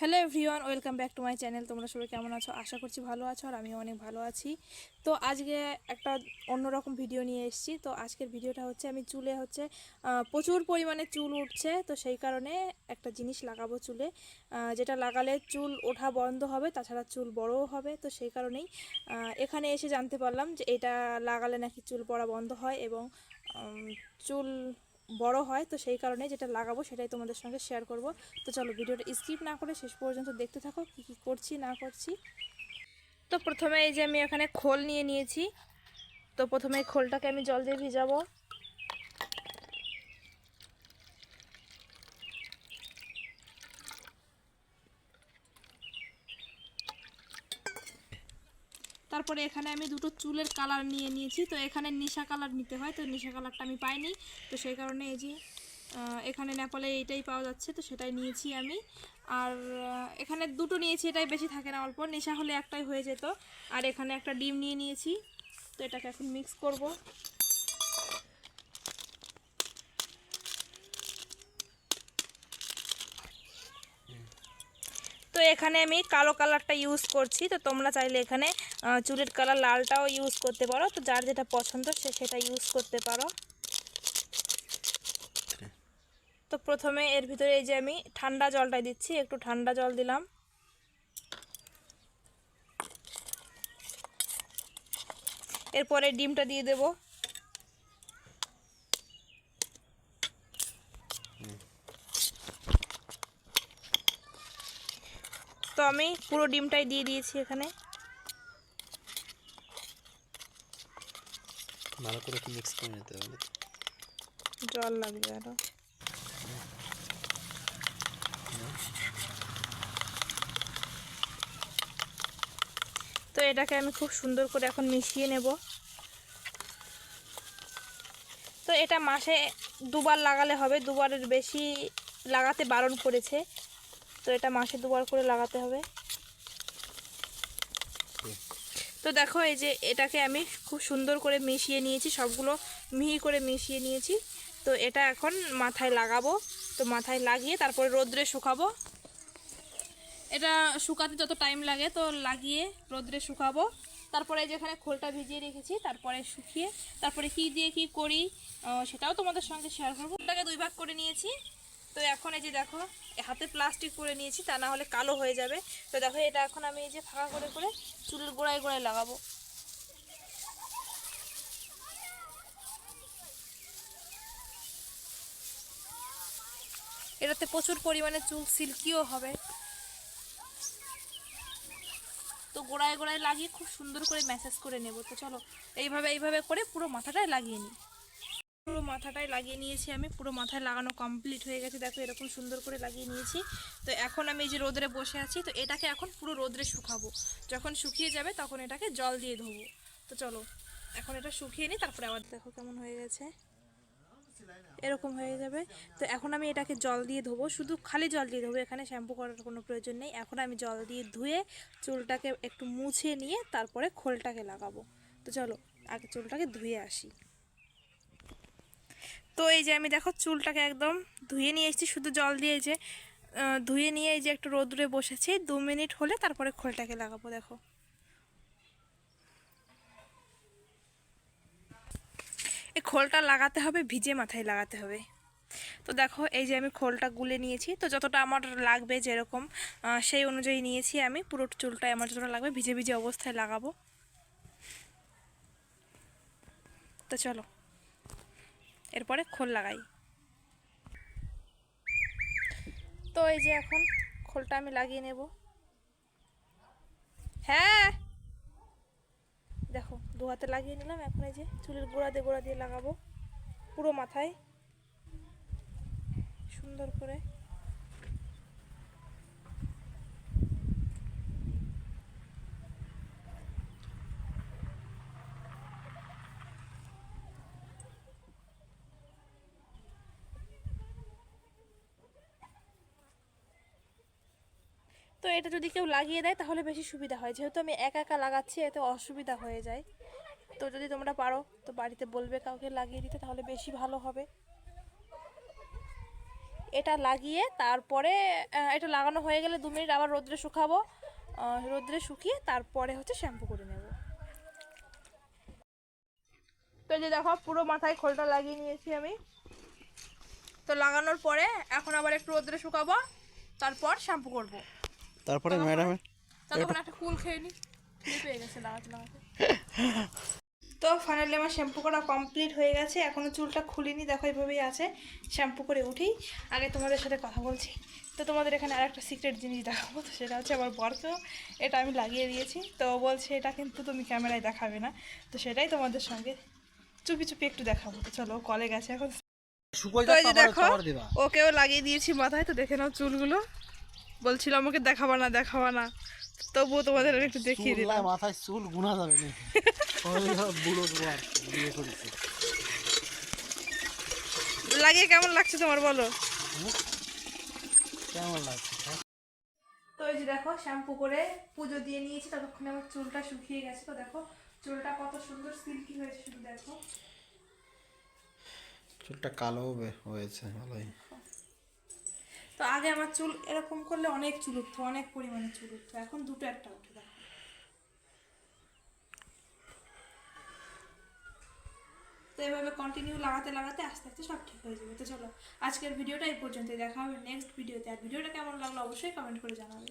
Hello everyone, welcome back to my channel. তোমরা সবাই কেমন আছো? আশা করছি ভালো আছো আর আমিও অনেক ভালো আছি। তো আজকে একটা অন্যরকম ভিডিও নিয়ে এসেছি। তো আজকের ভিডিওটা হচ্ছে, আমি চুলে হচ্ছে প্রচুর পরিমাণে চুল উঠছে। তো সেই কারণে একটা জিনিস লাগাবো চুলে যেটা লাগালে চুল ওঠা বন্ধ হবে, তাছাড়া চুল বড়ও হবে। তো সেই কারণেই এখানে এসে জানতে পারলাম যে এটা লাগালে নাকি চুল পড়া বন্ধ হয় এবং চুল বড় হয়, তো সেই কারণে যেটা লাগাবো সেটাই তোমাদের সঙ্গে শেয়ার করব। তো চলো ভিডিওটা স্কিপ না করে শেষ পর্যন্ত দেখতে থাকো কী কী করছি, না করছি। তো প্রথমে এই যে আমি এখানে খোল নিয়ে নিয়েছি। তো প্রথমে খোলটাকে আমি জল দিয়ে ভিজাবো। তারপরে এখানে আমি দুটো চুলের কালার নিয়ে নিয়েছি। তো এখানে নিশা কালার নিতে হয়, তো নিশা কালারটা আমি পাইনি। তো সেই কারণে এই যে এখানে নেপালে এইটাই পাওয়া যাচ্ছে, তো সেটাই নিয়েছি আমি। আর এখানে দুটো নিয়েছি, এটাই বেশি থাকে না অল্প। নেশা হলে একটাই হয়ে যেত। আর এখানে একটা ডিম নিয়ে নিয়েছি। তো এটাকে এখন মিক্স করব। তো এখানে আমি কালো কালারটা ইউজ করছি। তো তোমরা চাইলে এখানে চুলের কালার লালটাও ইউজ করতে পারো। তো যার যেটা পছন্দ, সে সেটা ইউজ করতে পারো। তো প্রথমে এর ভিতরে এই যে আমি ঠান্ডা জলটা দিচ্ছি, একটু ঠান্ডা জল দিলাম। এরপরে ডিমটা দিয়ে দেব। তো আমি পুরো ডিমটাই দিয়ে দিয়েছি এখানে। ভালো করে একটু মিক্স করে নিতে হবে। জল লাগবে আরও। তো এটাকে আমি খুব সুন্দর করে এখন মিশিয়ে নেব। তো এটা মাসে দুবার লাগালে হবে দুবারের বেশি লাগাতে বারণ করেছে। তো এটা মাসে দুবার করে লাগাতে হবে। তো দেখো এই যে এটাকে আমি খুব সুন্দর করে মিশিয়ে নিয়েছি, সবগুলো মিহি করে মিশিয়ে নিয়েছি। তো এটা এখন মাথায় লাগাবো, তো মাথায় লাগিয়ে তারপরে রোদ্রে শুকাবো। এটা শুকাতে যত টাইম লাগে তো লাগিয়ে রোদ্রে শুকাবো। তারপরে যেখানে খোলটা ভিজিয়ে রেখেছি, তারপরে শুকিয়ে, তারপরে কি দিয়ে কি করি সেটাও তোমাদের সঙ্গে শেয়ার করব। ওটাকে দুই ভাগ করে নিয়েছি। তো এখন এই যে দেখো হাতে প্লাস্টিক করে নিয়েছি, তা না হলে কালো হয়ে যাবে। তো দেখো, এটা এখন আমি এই যে ফাঁকা করে করে চুলের গোড়ায় গোড়ায় লাগাবো। এটাতে প্রচুর পরিমাণে চুল সিল্কিও হবে। তো গোড়ায় গোড়ায় লাগিয়ে খুব সুন্দর করে ম্যাসাজ করে নেব। তো চলো, এইভাবে এইভাবে করে পুরো মাথাটায় লাগিয়ে নিই। পুরো মাথাটায় লাগিয়ে নিয়েছি আমি। পুরো মাথায় লাগানো কমপ্লিট হয়ে গেছে। দেখো এরকম সুন্দর করে লাগিয়ে নিয়েছি। তো এখন আমি এই যে রোদরে বসে আছি, তো এটাকে এখন পুরো রোদরে শুকাবো। যখন শুকিয়ে যাবে তখন এটাকে জল দিয়ে ধোবো। তো চলো, এখন এটা শুকিয়ে নিই, তারপরে আবার দেখো কেমন হয়ে গেছে। এরকম হয়ে যাবে। তো এখন আমি এটাকে জল দিয়ে ধোবো। শুধু খালি জল দিয়ে ধোবো, এখানে শ্যাম্পু করার কোনো প্রয়োজন নেই। এখন আমি জল দিয়ে ধুয়ে চুলটাকে একটু মুছে নিয়ে তারপরে খোলটাকে লাগাবো। তো চলো, আগে চুলটাকে ধুয়ে আসি। তো এই যে আমি দেখো চুলটাকে একদম ধুয়ে নিয়ে এসেছি, শুধু জল দিয়ে যে ধুয়ে নিয়ে এই যে একটু রোদ্রে বসেছি, দু মিনিট হলে তারপরে খোলটাকে লাগাবো, দেখো। এই খোলটা লাগাতে হবে, ভিজে মাথায় লাগাতে হবে। তো দেখো এই যে আমি খোলটা গুলে নিয়েছি, তো যতটা আমার লাগবে যেরকম সেই অনুযায়ী নিয়েছি আমি, পুরো চুলটাই আমার যতটা লাগবে, ভিজে ভিজে অবস্থায় লাগাবো। তো চলো। এরপরে খোল লাগাই। তো এই যে এখন খোলটা আমি লাগিয়ে নেব। হ্যাঁ! দেখো, দু হাতে লাগিয়ে নিলাম, এখন এই যে চুলের গোড়া দিয়ে গোড়া দিয়ে লাগাবো। পুরো মাথায়। সুন্দর করে। তো এটা যদি কেউ লাগিয়ে দেয়, তাহলে বেশি সুবিধা হয়। যেহেতু আমি একা একা লাগাচ্ছি, এতে অসুবিধা হয়ে যায়। তো যদি তোমরা পারো, তো বাড়িতে বলবে কাউকে লাগিয়ে দিতে, তাহলে বেশি ভালো হবে। এটা লাগিয়ে তারপরে এটা লাগানো হয়ে গেলে দু মিনিট আবার রোদ্রে শুকাবো। রোদ্রে শুকিয়ে তারপরে হচ্ছে শ্যাম্পু করে নেব। তো যে দেখো, পুরো মাথায় খোলটা লাগিয়ে নিয়েছি আমি। তো লাগানোর পরে এখন আবার একটু রোদ্রে শুকাবো, তারপর শ্যাম্পু করব। তারপরে ম্যাডাম একটা কুল খেয়ে নি। খিদে পেয়ে গেছে লাগাতে লাগাতে। তো ফাইনালি আমার শ্যাম্পু করা কমপ্লিট হয়ে গেছে। এখনও চুলটা খুলিনি দেখো এইভাবেই আছে। শ্যাম্পু করে উঠি। আগে তোমাদের সাথে কথা বলছি। তো তোমাদের এখানে আর একটা সিক্রেট জিনিস দেখাবো তো সেটা হচ্ছে আমার বরকেও এটা আমি লাগিয়ে দিয়েছি। তো বলছে এটা কিন্তু তুমি ক্যামেরায় দেখাবে না। তো সেটাই তোমাদের সঙ্গে চুপি চুপি একটু দেখাবো। তো চলো কলে গেছে এখন। দেখো ওকেও লাগিয়ে দিয়েছি মাথায়। তো দেখে নাও চুলগুলো। বলছিল আমাকে দেখাবা না দেখাবা না। তবুও তোমাদের আমি একটু দেখিয়ে দিলাম। মাথায় চুল গুনা যাবে না বুড়ো বিয়ে করেছে। লাগিয়ে কেমন লাগছে তোমার বলো? কেমন লাগছে? তো এই যে দেখো শ্যাম্পু করে পুজো দিয়ে নিয়েছি ততক্ষণে আমার চুলটা শুকিয়ে গেছে। তো দেখো চুলটা কত সুন্দর সিল্কি হয়েছে শুধু দেখো। চুলটা কালো হয়েছে ভালোই। তো আগে আমার চুল এরকম করলে অনেক চুল উঠতো, অনেক পরিমাণে চুল উঠতো। এখন দুটো একটা উঠে দেখো তো এভাবে কন্টিনিউ লাগাতে লাগাতে আস্তে আস্তে সব ঠিক হয়ে যাবে। তো চলো, আজকের ভিডিওটা এই পর্যন্তই। দেখা হবে নেক্সট ভিডিওতে আর ভিডিওটা কেমন লাগল অবশ্যই কমেন্ট করে জানাবে।